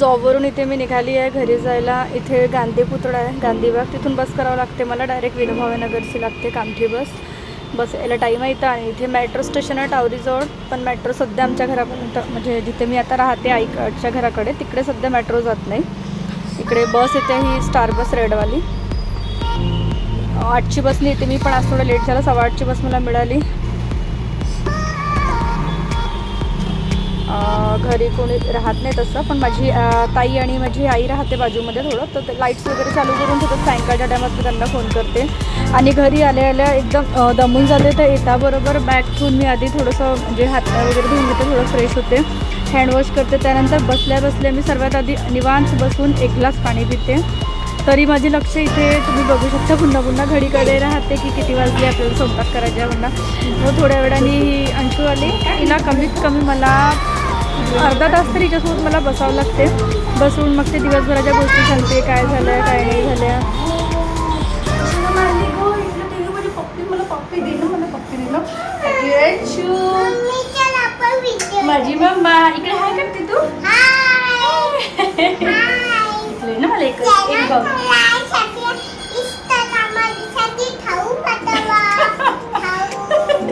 जॉबवरून इथे मी निघाली आहे घरी जायला. इथे गांधी पुतळा आहे गांधीबाग तिथून बस करावं लागते मला. डायरेक्ट विनोभावेनगरची लागते कामठी बस. बस यायला टाईम आहे इथं आणि इथे मेट्रो स्टेशन आहे टावरीजवळ पण मेट्रो सध्या आमच्या घरापर्यंत म्हणजे जिथे मी आता राहते आईकडच्या घराकडे तिकडे सध्या मेट्रो जात नाही. इकडे बस येते ही स्टार बस रेडवाली आठची बसनी येते मी पण आज थोडं लेट झालं सव्वा आठची बस मला मिळाली. घरी कोणी राहत नाही तसं पण माझी ताई आणि माझी आई राहते बाजूमध्ये थोडं तर ते लाईट्स वगैरे चालू करून ठेवतात सायंकाळच्या टायमात मी त्यांना फोन करते. आणि घरी आल्या आल्या एकदम दमून झाले तर येताबरोबर बॅग ठेवून मी आधी थोडंसं म्हणजे हात वगैरे धुवून घेते थोडं फ्रेश होते. हँडवॉश करते त्यानंतर बसल्या बसल्या मी सर्वात आधी निवांत बसून एक ग्लास पाणी पिते. तरी माझे लक्ष इथे तुम्ही बघू शकता पुन्हा पुन्हा घडीकडे राहते की किती वाजले आपल्याला स्वयंपाक करायचा पुन्हा मग थोड्या वेळाने ही अंशू आली. तिला कमीत कमी मला अर्धा तास तरी हिच्यासोबत मला बसावं लागते. बसून मग ते दिवसभराच्या गोष्टी सांगते काय झालं काय नाही झाल्या. माझी मम्मा इकडे हाय करते तू इकडे ना मला एक एक बघ.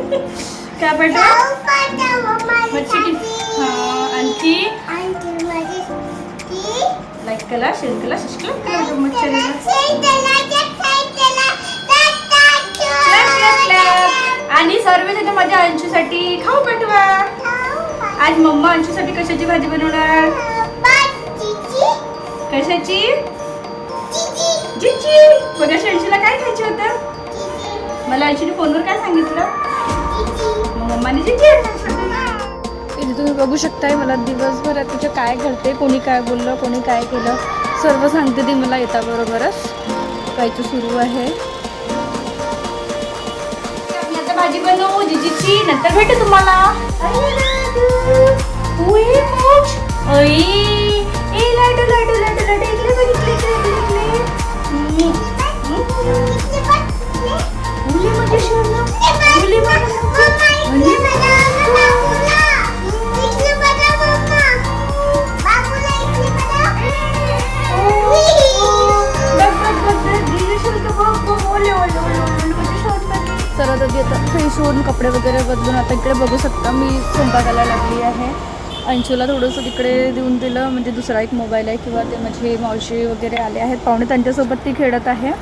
काय पाठवा मच्छी की? लाईक कला शेअर कला सबस्क्राईब करा clap, clap. आणि सर्व जण माझ्या अंशूसाठी खाऊ पाठवा. आज मम्मा अंशूसाठी कशाची भाजी बनवणार? कशाची? जिची बघा अंशूला काय खायचं होतं? मला अंशूने फोनवर काय सांगितलं? मम्माने जिची बघू शकताय मला दिवसभरात तिचं काय घडते कोणी काय बोललं कोणी काय केलं सर्व सांगते ती मला येता बरोबरच सुरू आहे. आता भाजी बनवू जिजीची नंतर भेटू तुम्हाला. आता इकडे बघू शकता मी स्वयंपाकाला लागली आहे. अंशूला थोडंसं तिकडे देऊन दिलं म्हणजे दुसरा एक मोबाईल आहे किंवा ते माझे मावशी वगैरे आले आहेत. पाहुणे त्यांच्यासोबत ती खेळत आहे.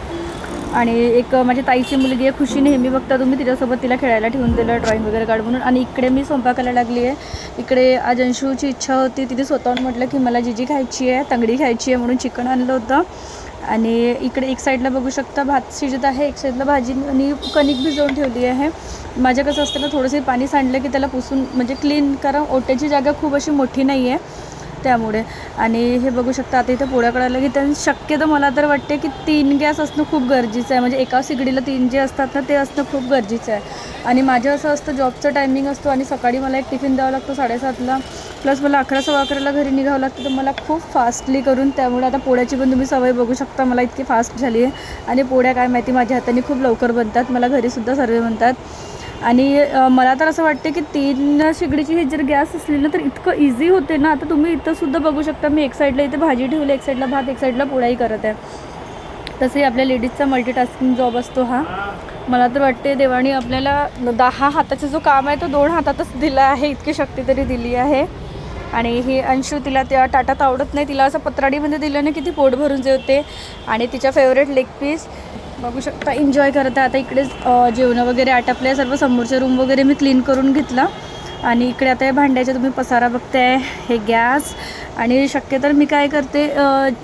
आणि एक माझी ताईची मुलगी आहे खुशी नेहमी बघता तुम्ही तिच्यासोबत तिला खेळायला ठेवून दिलं ड्रॉईंग वगैरे काढ म्हणून. आणि इकडे मी स्वयंपाकाला लागली आहे. इकडे आज अंशूची इच्छा होती तिने स्वतःहून म्हटलं की मला जिजी खायची आहे तंगडी खायची आहे म्हणून चिकन आणलं होतं. आणि इकडे एक साईडला बघू शकता भात शिजत आहे एक साईडला भाजी आणि कणिक भिजवून ठेवली आहे. माझ्या कसं असतं ना थोडंसं पाणी सांडलं की त्याला पुसून म्हणजे क्लीन कारण ओट्याची जागा खूप अशी मोठी नाही आहे त्यामुळे. आणि हे बघू शकता आता इथं पोळ्या कळायला की त्यांनी शक्यतो मला तर वाटते की तीन गॅस असणं खूप गरजेचं आहे. म्हणजे एका सिगडीला तीन जे असतात ना ते असणं खूप गरजेचं आहे. आणि माझं असं असतं जॉबचं टायमिंग असतो आणि सकाळी मला एक टिफिन द्यावा लागतो साडेसातला. प्लस मला अकरा सव्वा अकराला घरी निघावं लागतं तर मला खूप फास्टली करून त्यामुळे आता पोळ्याची पण तुम्ही सवय बघू शकता मला इतकी फास्ट झाली आहे. आणि पोळ्या काय माहिती माझ्या हाताने खूप लवकर बनतात. मला घरीसुद्धा सर्व बनतात. आणि मला तर असं वाटते की तीन शेगडीची ही जर गॅस असली ना तर इतकं इझी होते ना. आता तुम्ही इथंसुद्धा बघू शकता मी एक साईडला इथे भाजी ठेवली एक साईडला भात एक साईडला पोळाही करत आहे. तसंही आपल्या लेडीजचा मल्टीटास्किंग जॉब असतो हा. मला तर वाटते देवाने आपल्याला दहा हाताचा जो काम आहे तो दोन हातातच दिला आहे इतकी शक्ती तरी दिली आहे. आणि ही अंशू तिला त्या ताटात आवडत नाही तिला असं पत्राडीमध्ये दिलं नाही की ती पोट भरून जेवते. आणि तिच्या फेवरेट लेग पीस बघू शकता एन्जॉय करत. आहे आता इकडेच जेवणं वगैरे आटपले सर्व समोरचे रूम वगैरे मी क्लीन करून घेतला. आणि इकडे आता हे भांड्याच्या तुम्ही पसारा बघताय हे गॅस आणि शक्यतर मी काय करते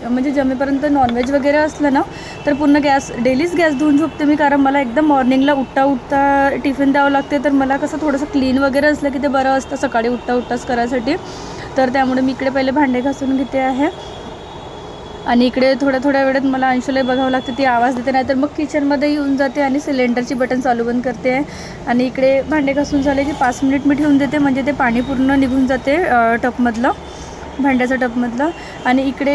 म्हणजे जमेपर्यंत नॉनव्हेज वगैरे असलं ना तर पूर्ण गॅस डेलीच गॅस धुवून झोपते मी. कारण मला एकदम मॉर्निंगला उठता उठता टिफिन द्यावं लागते. तर मला कसं थोडंसं क्लीन वगैरे असलं की ते बरं असतं सकाळी उठता उठताच करायसाठी. तर त्यामुळे मी इकडे पहिले भांडे घासून घेते आहे. आणि इकडे थोड्या थोड्या वेळात मला अंशुलाई बघावं लागते ती आवाज देते नाही तर मग किचनमध्ये येऊन जाते आणि सिलेंडरची बटन चालू बंद करते. आणि इकडे भांडे घासून झाले की पाच मिनिट मी ठेवून देते म्हणजे ते पाणी पूर्ण निघून जाते टपमधलं भांड्याचं टपमधलं. आणि इकडे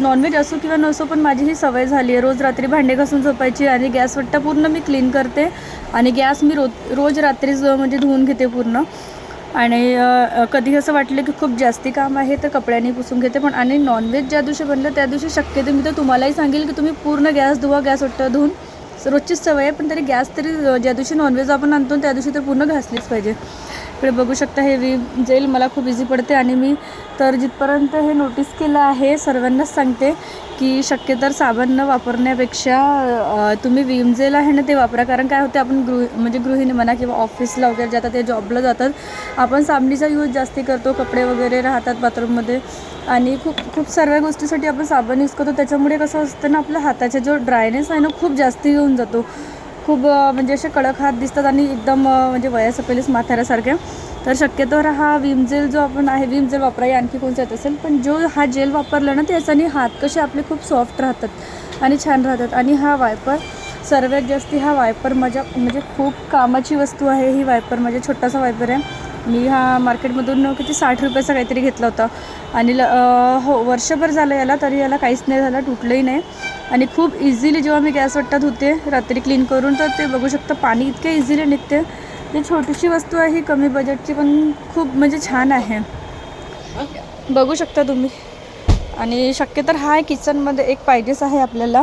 नॉनव्हेज असो किंवा नसो पण माझी ही सवय झाली आहे. रोज रात्री भांडे घासून झोपायची आणि गॅस वट्टा पूर्ण मी क्लीन करते. आणि गॅस मी रोज रोज रात्री म्हणजे धुवून घेते पूर्ण. आणि कधी असं वाटलं की खूप जास्ती काम आहे तर कपड्यांनी पुसून घेते पण आणि नॉनव्हेज ज्या दिवशी बनलं त्या दिवशी शक्यतो मी तर तुम्हालाही सांगेल की तुम्ही पूर्ण गॅस धुवा गॅस ओट्टा धुवून. रोजचीच सवय आहे पण तरी गॅस तरी ज्या दिवशी नॉनव्हेज आपण आणतो त्या दिवशी तर पूर्ण घासलीच पाहिजे. इकडे बघू शकता हे वी जेल मला खूप इझी पडते आणि मी तर जिथपर्यंत हे नोटीस केलं आहे सर्वांनाच सांगते की शक्यतर साबण न वापरण्यापेक्षा तुम्ही विम जेल आहे ना ते वापरा. कारण काय होते आपण गृह म्हणजे गृहिणी म्हणा किंवा ऑफिसला वगैरे जातात ते जॉबला जातात आपण साबणीचा यूज जास्ती करतो कपडे वगैरे राहतात बाथरूममध्ये आणि खूप खूप सर्व गोष्टीसाठी आपण साबण यूज करतो. त्याच्यामुळे कसं असतं ना आपल्या हाताचा जो ड्रायनेस आहे ना खूप जास्ती येऊन जातो. खूप म्हणजे असे कडक हात दिसतात आणि एकदम म्हणजे वयाचं पहिलेच म्हाताऱ्यासारखे तर शक्यतो हा विम जेल जो आपण आहे विम जेल वापराय आणखी कोणचा येत असेल पण जो हा जेल वापरला ना त्याच्याने हात कसे आपले खूप सॉफ्ट राहतात आणि छान राहतात. आणि हा वायपर सर्वात जास्त हा वायपर माझ्या म्हणजे खूप कामाची वस्तू आहे. ही वायपर म्हणजे छोटासा वायपर आहे. मी हा मार्केटमधून किती साठ रुपयाचा काहीतरी घेतला होता. आणि ल हो वर्षभर झालं याला तरी याला काहीच नाही झालं तुटलंही नाही. आणि खूप इझिली जेव्हा मी गॅस वट्टात होते रात्री क्लीन करून तर ते बघू शकता पाणी इतके इझिली निघते. ती छोटीशी वस्तू आहे ही कमी बजेटची पण खूप म्हणजे छान आहे. बघू शकता तुम्ही. आणि शक्यतर हा किचनमध्ये एक पाहिजेच आहे आपल्याला.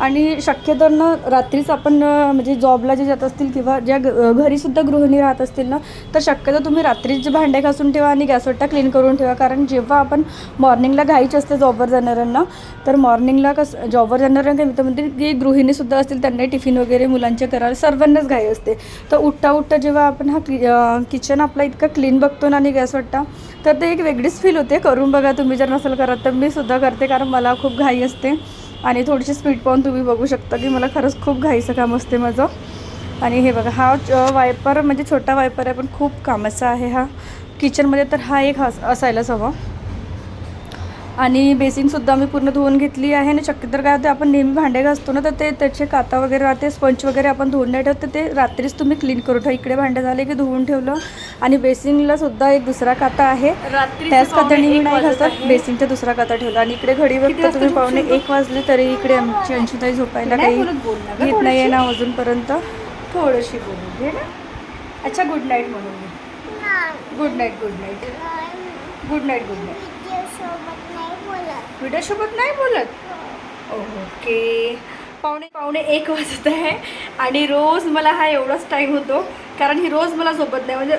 आणि शक्यतो ना रात्रीच आपण म्हणजे जॉबला जे जात असतील किंवा ज्या ग- घरीसुद्धा गृहिणी राहत असतील ना तर शक्यतो तुम्ही रात्रीच भांडे घासून ठेवा आणि गॅसवट्टा क्लीन करून ठेवा. कारण जेव्हा आपण मॉर्निंगला घाईच असते जॉबवर जाणाऱ्यांना तर मॉर्निंगला कसं जॉबवर जाणाऱ्यांना काय मी तर म्हणते की गृहिणीसुद्धा असतील त्यांनाही टिफिन वगैरे मुलांचे करायला सर्वांनाच घाई असते. तर उठता उठता जेव्हा आपण हा कि किचन आपला इतका क्लीन बघतो ना आणि गॅसवट्टा तर ते एक वेगळीच फील होते. करून बघा तुम्ही जर नसेल करत तर मी सुद्धा करते कारण मला खूप घाई असते. आणि थोडीशी स्पीड पाहून तुम्ही बघू शकता की मला खरंच खूप घाईचं काम असते माझं. आणि हे बघा हा च- वायपर म्हणजे छोटा वायपर आहे पण खूप कामाचा आहे हा. किचनमध्ये तर हा एक हस असायलाच हवा. आणि बेसिनसुद्धा मी पूर्ण धुवून घेतली आहे आणि शक्यतर काय होते आपण नेहमी भांडे घासतो ना तर ते त्याचे काता वगैरे राहते स्पंच वगैरे आपण धुवून नाही ठेवत ते रात्रीच तुम्ही क्लीन करू ठेवा. इकडे भांडे झाले की धुवून ठेवलं. आणि बेसिनला सुद्धा एक दुसरा काता आहे. त्याच कात्याने मी नाही घासत बेसिनचा दुसरा काता ठेवला. आणि इकडे घडी बघता तुम्ही पावणे एक वाजले तरी इकडे आमची अंशुताई झोपायला काही घेत नाही आहे ना अजूनपर्यंत. थोडीशी बोलून घे ना. अच्छा गुड नाईट म्हणून good night good night good night good night व्हिडिओसोबत नाही बोलत. ओके. पावणे पावणे एक वाजत आहे. आणि रोज मला हा एवढाच टाईम होतो. कारण ही रोज मला झोपत नाही. म्हणजे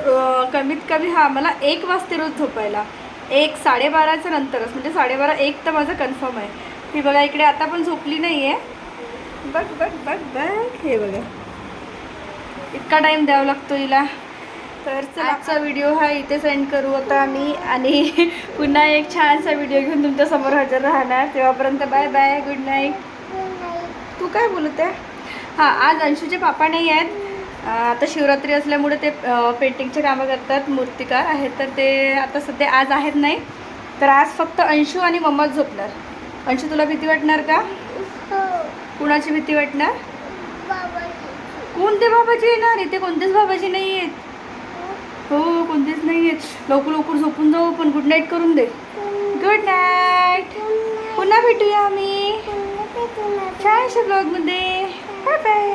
कमीत कमी हा मला एक वाजते रोज झोपायला. एक साडेबाराच्या नंतरच. म्हणजे साडेबारा एक तर माझं कन्फर्म आहे. ही बघा इकडे आता पण झोपली नाही आहे बघ बघ बघ बघ. हे बघा. इतका टाईम द्यावा लागतो हिला. तर आजचा व्हिडिओ हा इथे सेंड करू. आता आम्ही आणि पुन्हा एक छानसा व्हिडिओ घेऊन तुमच्यासमोर हजर राहणार. तेव्हापर्यंत बाय बाय गुड नाईट तू काय बोलत आहे? हां आज अंशूचे पापा नाही आहेत. आता शिवरात्री असल्यामुळे ते पेंटिंगचे कामं करतात. मूर्तिकार आहेत तर ते आता सध्या आज आहेत नाही. तर आज फक्त अंशू आणि मम्माच झोपणार. अंशू तुला भीती वाटणार का? कुणाची भीती वाटणार? कोणते बाबाजी येणार? इथे कोणतेच बाबाजी नाही आहेत हो कोणतेच नाही आहेत लवकर लवकर झोपून जाऊ पण गुड नाईट करून दे. गुड नाईट पुन्हा भेटूया आम्ही. छानशा ब्लॉगमध्ये बाय बाय